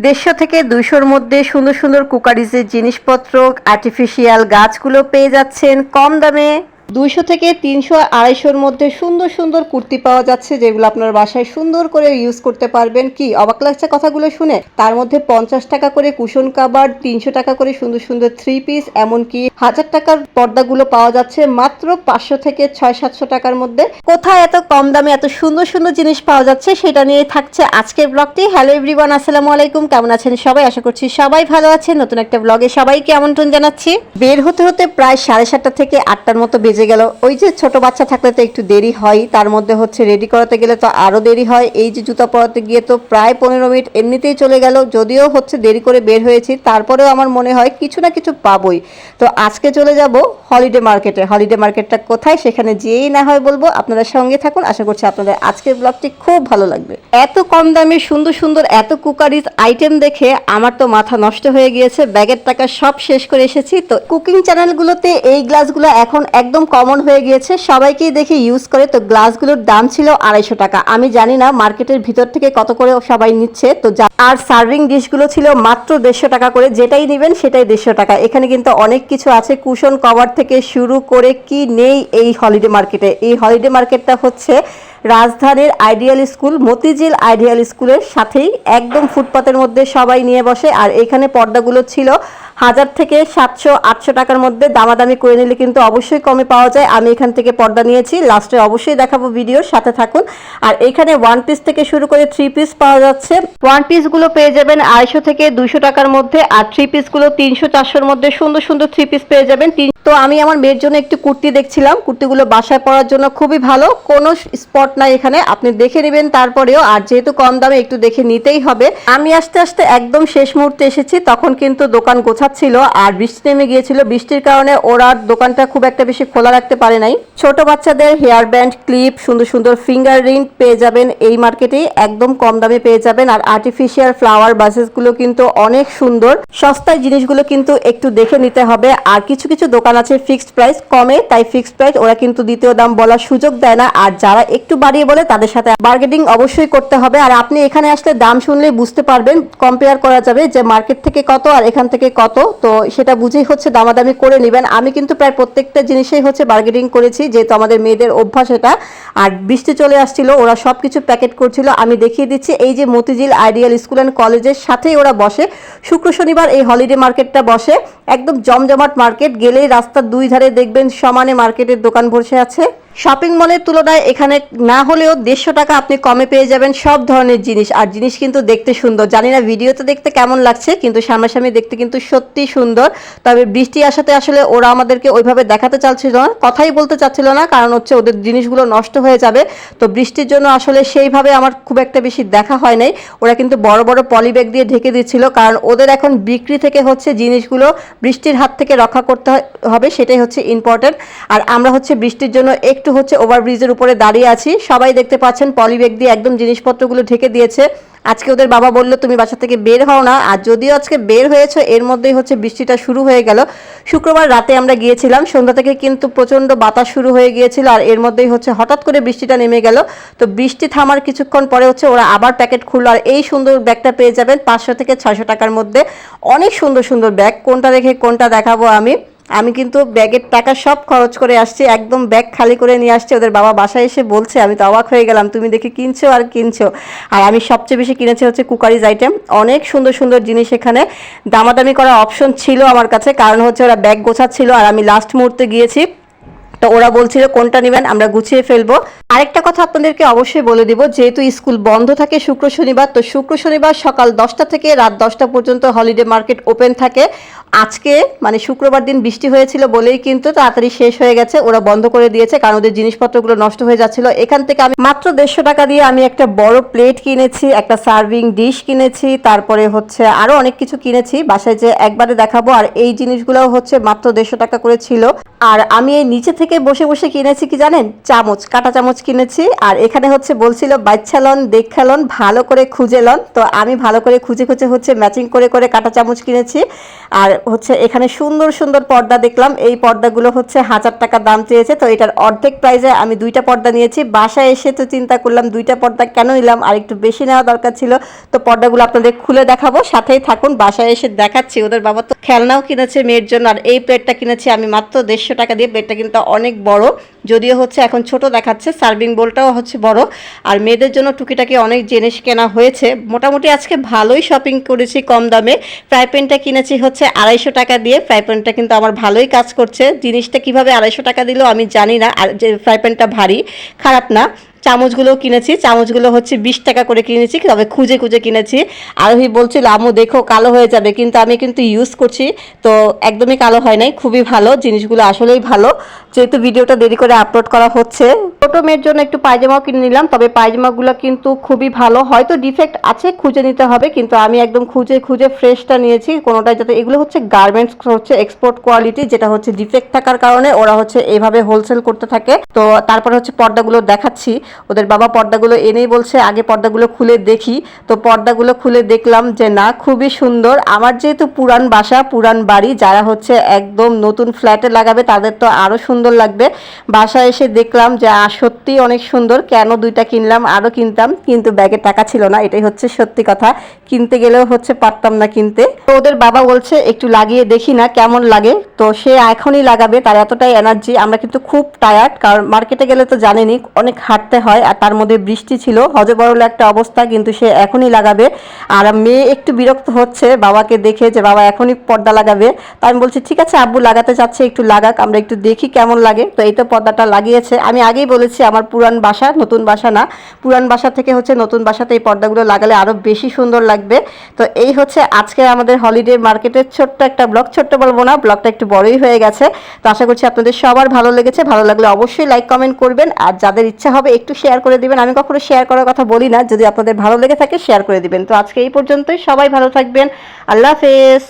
দেড়শো থেকে দুইশোর মধ্যে সুন্দর সুন্দর কুকারিজের জিনিসপত্র আর্টিফিশিয়াল গাছগুলো পেয়ে যাচ্ছেন কম দামে। দুইশো থেকে তিনশো আড়াইশোর মধ্যে সুন্দর সুন্দর কুর্তি পাওয়া যাচ্ছে, যেগুলো আপনার বাসায় সুন্দর করে ইউজ করতে পারবেন। কি, অবাক লাগছে কথাগুলো শুনে? তার মধ্যে পঞ্চাশ টাকা করে কুশন কাবার তিনশো টাকা করে সুন্দর সুন্দর থ্রি পিস এমনকি হাজার টাকার পর্দাগুলো পাওয়া যাচ্ছে মাত্র পাঁচশো থেকে ছয় সাতশো টাকার মধ্যে। কোথায় এত কম দামে এত সুন্দর সুন্দর জিনিস পাওয়া যাচ্ছে সেটা নিয়ে থাকছে আজকের ব্লগটি হ্যালো এভরিওয়ান আসসালামু আলাইকুম, কেমন আছেন সবাই? আশা করছি সবাই ভালো আছেন। নতুন একটা ব্লগে সবাইকে আমন্ত্রণ জানাচ্ছি। বের হতে হতে প্রায় সাড়ে সাতটা থেকে আটটার মতো বেজে গেল। ওই যে ছোট বাচ্চা থাকলে তো একটু দেরি হয়, তার মধ্যে হচ্ছে রেডি করাতে গেলে তো আরও দেরি হয়। এই যে জুতা পরাতে গিয়ে তো প্রায় পনেরো মিনিট এমনিতেই চলে গেল, যদিও হচ্ছে দেরি করে বের হয়েছি, তারপরেও আমার মনে হয় কিছু না কিছু পাবই। তো আজকে চলে যাব হলিডে মার্কেটে হলিডে মার্কেটটা কোথায়, সেখানে যেয়েই না হয় বলব, আপনারা সঙ্গে থাকুন। আশা করছি আপনাদের আজকের ব্লগটি খুব ভালো লাগবে। এত কম দামে সুন্দর সুন্দর এত কুকারিজ আইটেম দেখে আমার তো মাথা নষ্ট হয়ে গিয়েছে। ব্যাগের টাকা সব শেষ করে এসেছি। তো কুকিং চ্যানেলগুলোতে এই গ্লাসগুলো এখন একদম কমন হয়ে গিয়েছে। সবাইকেই দেখে ইউজ করে। তো গ্লাসগুলোর দাম ছিল আড়াইশো টাকা। আমি জানি না মার্কেটের ভিতর থেকে কত করে সবাই নিচ্ছে। তো আর সার্ভিং ডিশগুলো ছিল মাত্র দেড়শো টাকা করে। যেটাই নেবেন সেটাই দেড়শো টাকা। এখানে কিন্তু অনেক কিছু আছে। কুশন কভার থেকে শুরু করে কি নেই এই হলিডে মার্কেটে এই হলিডে মার্কেটটা হচ্ছে রাজধানীর আইডিয়াল স্কুল মতিঝিল আইডিয়াল স্কুলের সাথেই একদম ফুটপাতের মধ্যে সবাই নিয়ে বসে। আর এখানে পর্দাগুলো ছিল হাজার থেকে সাতশো, আটশো টাকার মধ্যে দামাদামি করে নিলে কিন্তু অবশ্যই কমে পাওয়া যায়। আমি এখান থেকে পর্দা নিয়েছি। লাস্টে অবশ্যই দেখাবো ভিডিওর সাথে থাকুন। আর এখানে ওয়ান পিস থেকে শুরু করে থ্রি পিস পাওয়া যাচ্ছে। ওয়ান পিসগুলো পেয়ে যাবেন আড়াইশো থেকে দুইশো টাকার মধ্যে আর থ্রি পিসগুলো তিনশো, চারশোর মধ্যে সুন্দর সুন্দর থ্রি পিস পেয়ে যাবেন। তো আমি আমার মেয়ের জন্য একটি কুর্তি দেখছিলাম। কুর্তিগুলো বাসায় পরার জন্য খুবই ভালো। কোনো স্পট নাই এখানে। আপনি দেখে নেবেন তারপরেও। আর যেহেতু কম দামে একটু দেখে নিতেই হবে। আমি আস্তে আস্তে একদম শেষ মুহূর্তে এসেছি। তখন কিন্তু দোকান গোছাচ্ছিল আর বৃষ্টি নেমে গিয়েছিল। বৃষ্টির কারণে ওরা দোকানটা খুব একটা বেশি খোলা রাখতে পারে নাই। ছোট বাচ্চাদের হেয়ার ব্যান্ড, ক্লিপ, সুন্দর সুন্দর ফিঙ্গার রিং পেয়ে যাবেন এই মার্কেটেই একদম কম দামে পেয়ে যাবেন। আর আর্টিফিশিয়াল ফ্লাওয়ার বাসেসগুলো কিন্তু অনেক সুন্দর। সস্তায় জিনিসগুলো কিন্তু একটু দেখে নিতে হবে। আর কিছু কিছু দোকান আছে ফিক্সড প্রাইস কমে তাই ফিক্সড প্রাইস ওরা কিন্তু দ্বিতীয় দাম বলার সুযোগ দেয় না। আর যারা একটু বাড়িয়ে বলে তাদের সাথে বার্গেটিং অবশ্যই করতে হবে। আর আপনি এখানে আসলে দাম শুনলে বুঝতে পারবেন। কম্পেয়ার করা যাবে যে মার্কেট থেকে কত আর এখান থেকে কত তো সেটা বুঝেই হচ্ছে দামাদামি করে নেবেন। আমি কিন্তু প্রায় প্রত্যেকটা জিনিসেই হচ্ছে বার্গেনিং করেছি, যেহেতু আমাদের মেয়েদের অভ্যাস এটা। আর বৃষ্টি চলে আসছিল, ওরা সব কিছু প্যাকেট করছিল। আমি দেখিয়ে দিচ্ছি, এই যে মতিঝিল আইডিয়াল স্কুল অ্যান্ড কলেজের সাথেই ওরা বসে। শুক্র শনিবার এই হলিডে মার্কেটটা বসে। একদম জমজমাট মার্কেট গেলেই রাস্তার দুই ধারে দেখবেন সমানে মার্কেটের দোকান বসে আছে। শপিং মলের তুলনায় এখানে না হলেও দেড়শো টাকা আপনি কমে পেয়ে যাবেন সব ধরনের জিনিস। আর জিনিস কিন্তু দেখতে সুন্দর। জানি না ভিডিওতে দেখতে কেমন লাগছে, কিন্তু সামনাসামনি দেখতে কিন্তু সত্যি সুন্দর। তবে বৃষ্টি আসাতে আসলে ওরা আমাদেরকে ওইভাবে দেখাতে চাচ্ছিল না, কথাই বলতে চাচ্ছিল না, কারণ হচ্ছে ওদের জিনিসগুলো নষ্ট হয়ে যাবে। তো বৃষ্টির জন্য আসলে সেইভাবে আমার খুব একটা বেশি দেখা হয় নাই। ওরা কিন্তু বড় বড় পলিব্যাগ দিয়ে ঢেকে দিচ্ছিল, কারণ ওদের এখন বিক্রি থেকে হচ্ছে জিনিসগুলো বৃষ্টির হাত থেকে রক্ষা করতে হবে, সেটাই হচ্ছে ইম্পর্টেন্ট আর আমরা হচ্ছে বৃষ্টির জন্য একটু হচ্ছে ওভারব্রিজের উপরে দাঁড়িয়ে আছি। সবাই দেখতে পাচ্ছেন, পলি ব্যাগ দিয়ে একদম জিনিসপত্রগুলো ঢেকে দিয়েছে। আজকে ওদের বাবা বলল, তুমি বাসা থেকে বের হও না। আর যদিও আজকে বের হয়েছে, এর মধ্যেই হচ্ছে বৃষ্টিটা শুরু হয়ে গেল। শুক্রবার রাতে আমরা গিয়েছিলাম, সন্ধ্যা থেকে কিন্তু প্রচণ্ড বাতাস শুরু হয়ে গিয়েছিল আর এর মধ্যেই হচ্ছে হঠাৎ করে বৃষ্টিটা নেমে গেল। তো বৃষ্টি থামার কিছুক্ষণ পরে হচ্ছে ওরা আবার প্যাকেট খুললো আর এই সুন্দর ব্যাগটা পেয়ে যাবেন পাঁচশো থেকে ছয়শো টাকার মধ্যে। অনেক সুন্দর সুন্দর ব্যাগ, কোনটা রেখে কোনটা দেখাবো আমি? আমি কিন্তু ব্যাগের টাকা সব খরচ করে আসছি, একদম ব্যাগ খালি করে নিয়ে আসছি, ওদের বাবা বাসায় এসে বলছে, আমি তো অবাক হয়ে গেলাম, তুমি দেখে কিনছো আর কিনছো। আর আমি সবচেয়ে বেশি কিনেছি হচ্ছে কুকারিজ আইটেম অনেক সুন্দর সুন্দর জিনিস এখানে। দামাদামি করার অপশন ছিল আমার কাছে, কারণ হচ্ছে ওরা ব্যাগ গোছাচ্ছিল আর আমি লাস্ট মুহূর্তে গিয়েছি। তো ওরা বলছিল, কোনটা নেবেন? আমরা গুছিয়ে ফেলব। আরেকটা কথা আপনাদেরকে অবশ্যই বলে দিব, যেহেতু স্কুল বন্ধ থাকে শুক্র শনিবার, তো শুক্র শনিবার সকাল দশটা থেকে রাত দশটা পর্যন্ত হলিডে মার্কেট ওপেন থাকে। আজকে মানে শুক্রবার দিন বৃষ্টি হয়েছিল বলেই কিন্তু তাড়াতাড়ি শেষ হয়ে গেছে, ওরা বন্ধ করে দিয়েছে, কারণ ওদের জিনিসপত্রগুলো নষ্ট হয়ে যাচ্ছিল। এখান থেকে আমি মাত্র দেড়শো টাকা দিয়ে আমি একটা বড় প্লেট কিনেছি, একটা সার্ভিং ডিশ কিনেছি, তারপরে হচ্ছে আরও অনেক কিছু কিনেছি, বাসায় যে একবারে দেখাবো। আর এই জিনিসগুলো হচ্ছে মাত্র দেড়শো টাকা করে ছিল। আর আমি এই নিচে থেকে থেকে বসে বসে কিনেছি কি জানেন? চামচ, কাটা চামচ কিনেছি। আর এখানে হচ্ছে বলছিল বাচ্চা লন দেখা ভালো করে খুঁজে লন। তো আমি ভালো করে খুঁজে খুঁজে হচ্ছে ম্যাচিং করে করে কাটা চামচ কিনেছি। আর হচ্ছে এখানে সুন্দর সুন্দর পর্দা দেখলাম। এই পর্দাগুলো হচ্ছে হাজার টাকা দাম চেয়েছে। তো এটার অর্ধেক প্রাইসে আমি দুইটা পর্দা নিয়েছি। বাসায় এসে তো চিন্তা করলাম, দুইটা পর্দা কেন নিলাম? আর একটু বেশি নেওয়া দরকার ছিল। তো পর্দাগুলো আপনাদের খুলে দেখাবো। সাথেই থাকুন, বাসায় এসে দেখাচ্ছি। ওদের বাবা তো খেলনাও কিনেছে মেয়ের জন্য। আর এই প্লেটটা কিনেছি আমি মাত্র দেড়শো টাকা দিয়ে। প্লেটটা কিন্তু অনেক বড়, যদিও হচ্ছে এখন ছোট দেখাচ্ছে, সার্ভিং বোলটাও হচ্ছে বড়। আর মেয়েদের জন্য টুকিটাকি অনেক জিনিস কেনা হয়েছে। মোটামুটি আজকে ভালোই শপিং করেছি কম দামে। ফ্রাই প্যানটা কিনেছি হচ্ছে আড়াইশো টাকা দিয়ে। ফ্রাই প্যানটা কিন্তু আমার ভালোই কাজ করছে। জিনিসটা কীভাবে আড়াইশো টাকা দিলেও আমি জানি না। আর যে ফ্রাই প্যানটা ভারী, খারাপ না। চামচগুলোও কিনেছি, চামচগুলো হচ্ছে বিশ টাকা করে কিনেছি, তবে খুঁজে খুঁজে কিনেছি। আরোহী বলছিল আমু দেখো, কালো হয়ে যাবে, কিন্তু আমি কিন্তু ইউজ করছি। তো একদমই কালো হয় নাই, খুবই ভালো, জিনিসগুলো আসলেই ভালো। যেহেতু ভিডিওটা দেরি করে আপলোড করা হচ্ছে, ছোটো মেয়ের জন্য একটু পায়জামাও কিনে নিলাম, তবে পায়জামাগুলো কিন্তু খুবই ভালো। হয়তো ডিফেক্ট আছে, খুঁজে নিতে হবে, কিন্তু আমি একদম খুঁজে খুঁজে ফ্রেশটা নিয়েছি, কোনোটাই যাতে এগুলো হচ্ছে গার্মেন্টস হচ্ছে এক্সপোর্ট কোয়ালিটি যেটা হচ্ছে ডিফেক্ট থাকার কারণে ওরা হচ্ছে এইভাবে হোলসেল করতে থাকে। তো তারপরে হচ্ছে পর্দাগুলো দেখাচ্ছি। ওদের বাবা পর্দাগুলো এনেই বলছে, আগে পর্দাগুলো খুলে দেখি। তো পর্দাগুলো খুলে দেখলাম যে, না, খুবই সুন্দর। আমার যেহেতু পুরান বাসা, পুরান বাড়ি, যারা হচ্ছে একদম নতুন ফ্ল্যাটে লাগাবে, তাদের তো আরও সুন্দর লাগবে। বাসায় এসে দেখলাম যে সত্যি অনেক সুন্দর। কেন দুইটা কিনলাম? আরও কিনতাম। কিন্তু ব্যাগে টাকা ছিল না, এটাই হচ্ছে সত্যি কথা। কিনতে গেলেও হচ্ছে পারতাম না কিনতে। তো ওদের বাবা বলছে, একটু লাগিয়ে দেখি না, কেমন লাগে? তো সে এখনই লাগাবে, তার এতটাই এনার্জি। আমরা কিন্তু খুব টায়ার্ড, কারণ মার্কেটে গেলে তো জানেনই, অনেক হাঁটতে হয় আর তার মধ্যে বৃষ্টি ছিল। হজবরল একটা অবস্থা, কিন্তু সে এখনই লাগাবে। আর মেয়ে একটু বিরক্ত হচ্ছে, বাবাকে দেখে যে বাবা এখনই পর্দা লাগাবে। তো আমি বলছি, ঠিক আছে, আব্বু লাগাতে চাচ্ছে, একটু লাগাক, আমরা একটু দেখি কেমন লাগে। তো এই তো পর্দাটা লাগিয়েছে। আমি আগেই বলেছি, আমার পুরান বাসা নতুন বাসা না। পুরান বাসা থেকে হচ্ছে নতুন বাসাতে এই পর্দাগুলো লাগালে আরও বেশি সুন্দর লাগবে। তো এই হচ্ছে আজকে আমাদের হলিডে মার্কেটের ছোট্ট একটা ব্লগ। ছোট্ট বলব না, ব্লগটা একটু বড়ই হয়ে গেছে। তো আশা করছি আপনাদের সবার ভালো লেগেছে। ভালো লাগলে অবশ্যই লাইক, কমেন্ট করবেন। আর যাদের ইচ্ছা হবে একটু শেয়ার করে দিবেন। আমি কখনো শেয়ার করার কথা বলি না। যদি আপনাদের ভালো লেগে থাকে শেয়ার করে দিবেন। তো আজকে এই পর্যন্তই। সবাই ভালো থাকবেন। আল্লাহ হাফেজ।